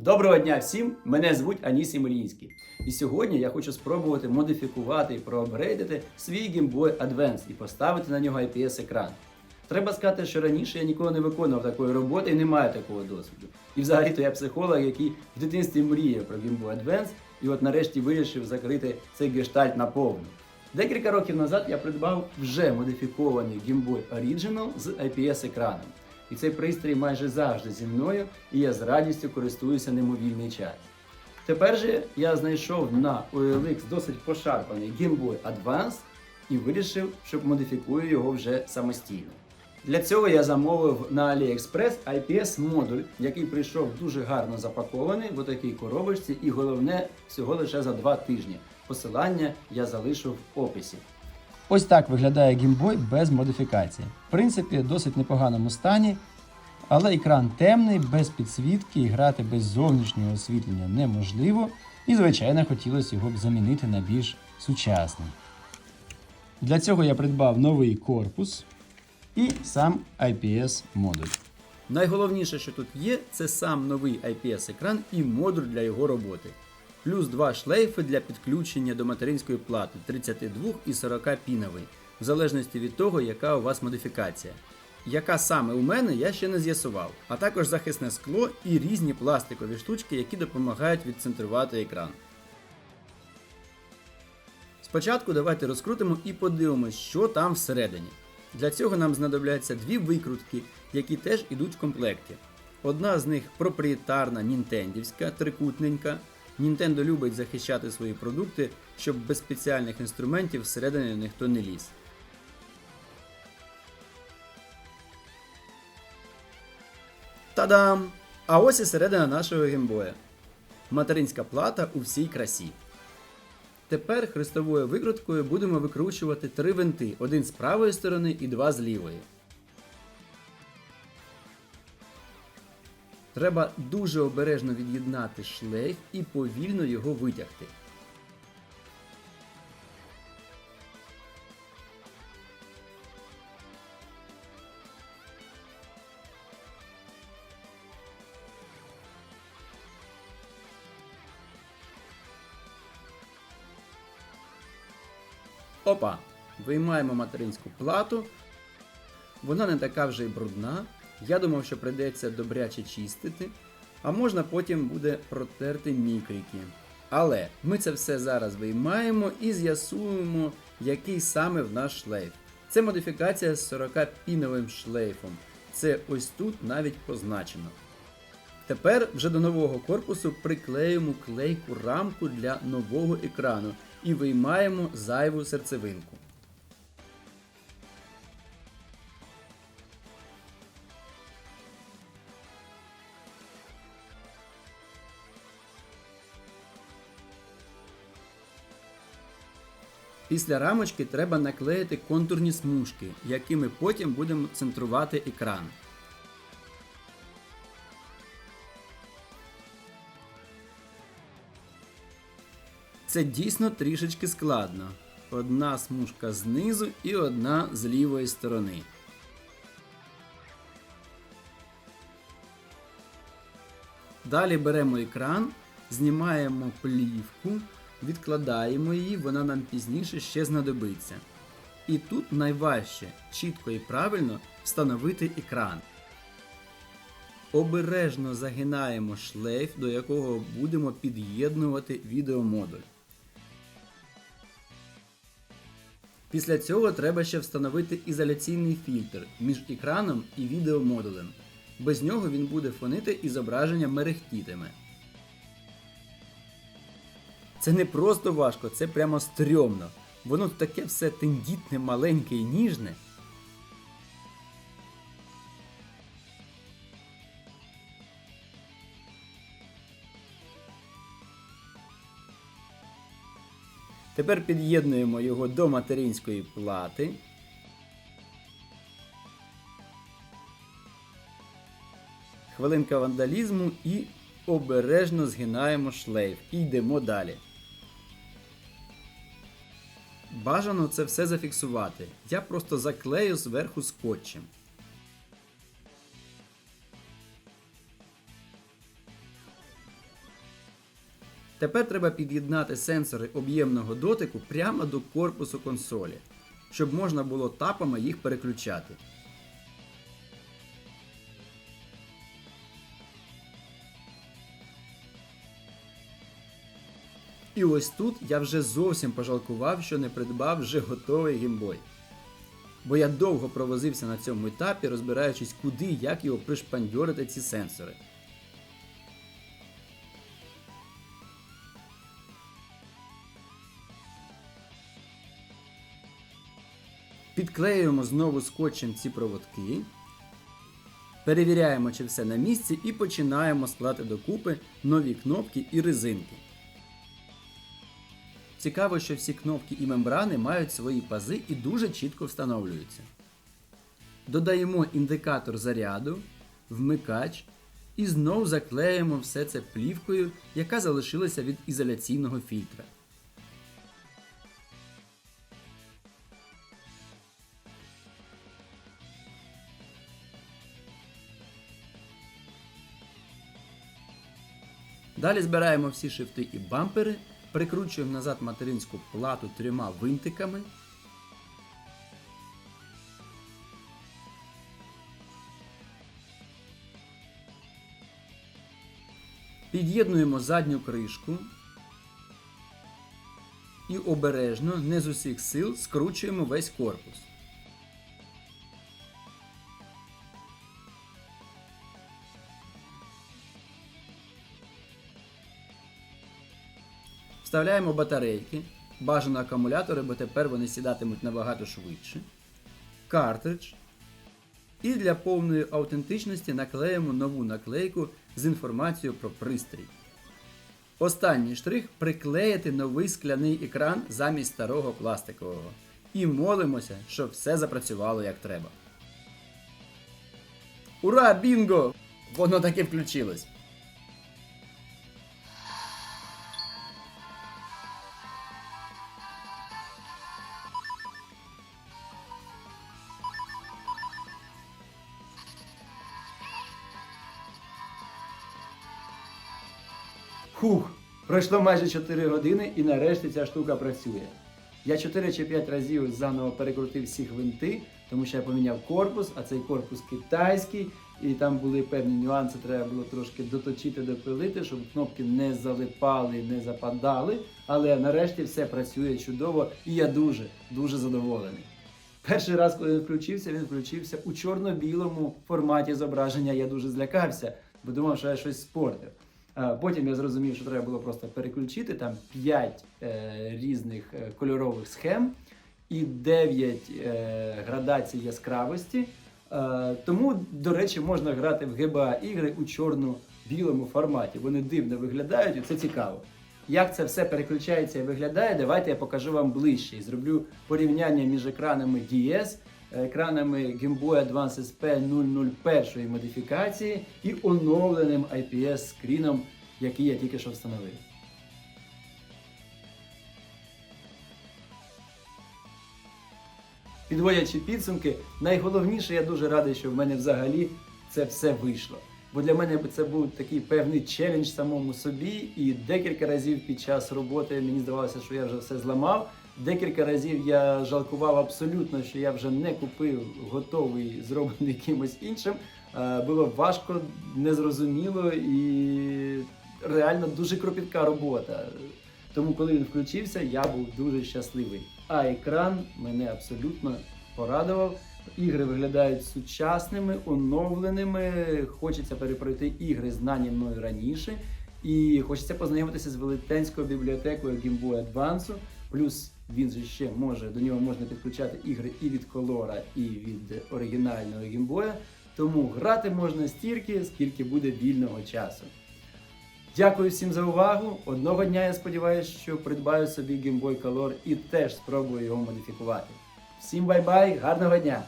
Доброго дня всім! Мене звуть Анісій Мелінський. І сьогодні я хочу спробувати модифікувати і проапгрейдити свій Game Boy Advance і поставити на нього IPS-екран. Треба сказати, що раніше я ніколи не виконував такої роботи і не маю такого досвіду. І взагалі-то я психолог, який в дитинстві мріяв про Game Boy Advance і от нарешті вирішив закрити цей гештальт наповну. Декілька років назад я придбав вже модифікований Game Boy Original з IPS-екраном. І цей пристрій майже завжди зі мною, і я з радістю користуюся ним у вільний час. Тепер же я знайшов на OLX досить пошарпаний Game Boy Advance і вирішив, що модифікую його вже самостійно. Для цього я замовив на AliExpress IPS модуль, який прийшов дуже гарно запакований в отакій коробочці, і головне всього лише за два тижні. Посилання я залишу в описі. Ось так виглядає Boy без модифікації. В принципі, досить непоганому стані, але екран темний, без підсвітки, і грати без зовнішнього освітлення неможливо. І, звичайно, хотілося його б замінити на більш сучасний. Для цього я придбав новий корпус і сам IPS модуль. Найголовніше, що тут є, це сам новий IPS-екран і модуль для його роботи. Плюс два шлейфи для підключення до материнської плати 32 і 40 піновий, в залежності від того, яка у вас модифікація. Яка саме у мене, я ще не з'ясував, а також захисне скло і різні пластикові штучки, які допомагають відцентрувати екран. Спочатку давайте розкрутимо і подивимось, що там всередині. Для цього нам знадобляться дві викрутки, які теж йдуть в комплекті. Одна з них проприєтарна нінтендівська, трикутненька. Nintendo любить захищати свої продукти, щоб без спеціальних інструментів всередині ніхто не ліз. Та-дам! А ось і середина нашого геймбоя. Материнська плата у всій красі. Тепер хрестовою викруткою будемо викручувати три винти: один з правої сторони і два з лівої. Треба дуже обережно від'єднати шлейф і повільно його витягти. Опа! Виймаємо материнську плату. Вона не така вже й брудна. Я думав, що прийдеться добряче чистити, а можна потім буде протерти мікрики. Але ми це все зараз виймаємо і з'ясуємо, який саме в нас шлейф. Це модифікація з 40-піновим шлейфом. Це ось тут навіть позначено. Тепер вже до нового корпусу приклеїмо клейку рамку для нового екрану і виймаємо зайву серцевинку. Після рамочки треба наклеїти контурні смужки, якими потім будемо центрувати екран. Це дійсно трішечки складно. Одна смужка знизу і одна з лівої сторони. Далі беремо екран, знімаємо плівку, відкладаємо її, вона нам пізніше ще знадобиться. І тут найважче чітко і правильно встановити екран. Обережно загинаємо шлейф, до якого будемо під'єднувати відеомодуль. Після цього треба ще встановити ізоляційний фільтр між екраном і відеомодулем. Без нього він буде фонити і зображення мерехтітиме. Це не просто важко, це прямо стрьомно. Воно таке все тендітне, маленьке і ніжне. Тепер під'єднуємо його до материнської плати. Хвилинка вандалізму і обережно згинаємо шлейф і йдемо далі. Бажано це все зафіксувати. Я просто заклею зверху скотчем. Тепер треба під'єднати сенсори об'ємного дотику прямо до корпусу консолі, щоб можна було тапами їх переключати. І ось тут я вже зовсім пожалкував, що не придбав вже готовий геймбой. Бо я довго провозився на цьому етапі, розбираючись, куди і як його пришпандьорити ці сенсори. Підклеюємо знову скотчем ці проводки. Перевіряємо, чи все на місці, і починаємо складати докупи нові кнопки і резинки. Цікаво, що всі кнопки і мембрани мають свої пази і дуже чітко встановлюються. Додаємо індикатор заряду, вмикач і знову заклеїмо все це плівкою, яка залишилася від ізоляційного фільтра. Далі збираємо всі шифти і бампери, прикручуємо назад материнську плату трьома винтиками. Під'єднуємо задню кришку і обережно, не з усіх сил, скручуємо весь корпус. Вставляємо батарейки, бажано акумулятори, бо тепер вони сідатимуть набагато швидше. Картридж. І для повної аутентичності наклеїмо нову наклейку з інформацією про пристрій. Останній штрих приклеїти новий скляний екран замість старого пластикового. І молимося, щоб все запрацювало як треба. Ура, бінго! Воно таки включилось. Хух, пройшло майже 4 години і нарешті ця штука працює. Я 4 чи 5 разів заново перекрутив всі гвинти, тому що я поміняв корпус, а цей корпус китайський, і там були певні нюанси, треба було трошки доточити, допилити, щоб кнопки не залипали, не западали. Але нарешті все працює чудово, і я дуже, дуже задоволений. Перший раз, коли він включився, він включився у чорно-білому форматі зображення. Я дуже злякався, бо думав, що я щось спортив. А Потім я зрозумів, що треба було просто переключити там 5 е, різних е, кольорових схем і 9 е, градацій яскравості. Е, тому, до речі, можна грати в GBA ігри у чорно-білому форматі. Вони дивно виглядають, і це цікаво. Як це все переключається і виглядає, давайте я покажу вам ближче і зроблю порівняння між екранами DS, екранами Game Boy Advance SP 001 модифікації і оновленим IPS скріном, який я тільки що встановив. Підводячи підсумки, найголовніше, я дуже радий, що в мене взагалі це все вийшло. Бо для мене це був такий певний челендж самому собі, і декілька разів під час роботи мені здавалося, що я вже все зламав. Декілька разів я жалкував абсолютно, що я вже не купив готовий, зроблений кимось іншим. Е, Було важко, незрозуміло і реально дуже кропітка робота. Тому, коли він включився, я був дуже щасливий. А екран мене абсолютно порадував. Ігри виглядають сучасними, оновленими. Хочеться перепройти ігри, знані мною раніше. І хочеться познайомитися з велетенською бібліотекою Game Boy Advance. Плюс він же ще може, до нього можна підключати ігри і від Color, і від оригінального гімбоя. Тому грати можна стільки, скільки буде вільного часу. Дякую всім за увагу. Одного дня я сподіваюся, що придбаю собі Game Boy Color і теж спробую його модифікувати. Всім бай-бай, гарного дня!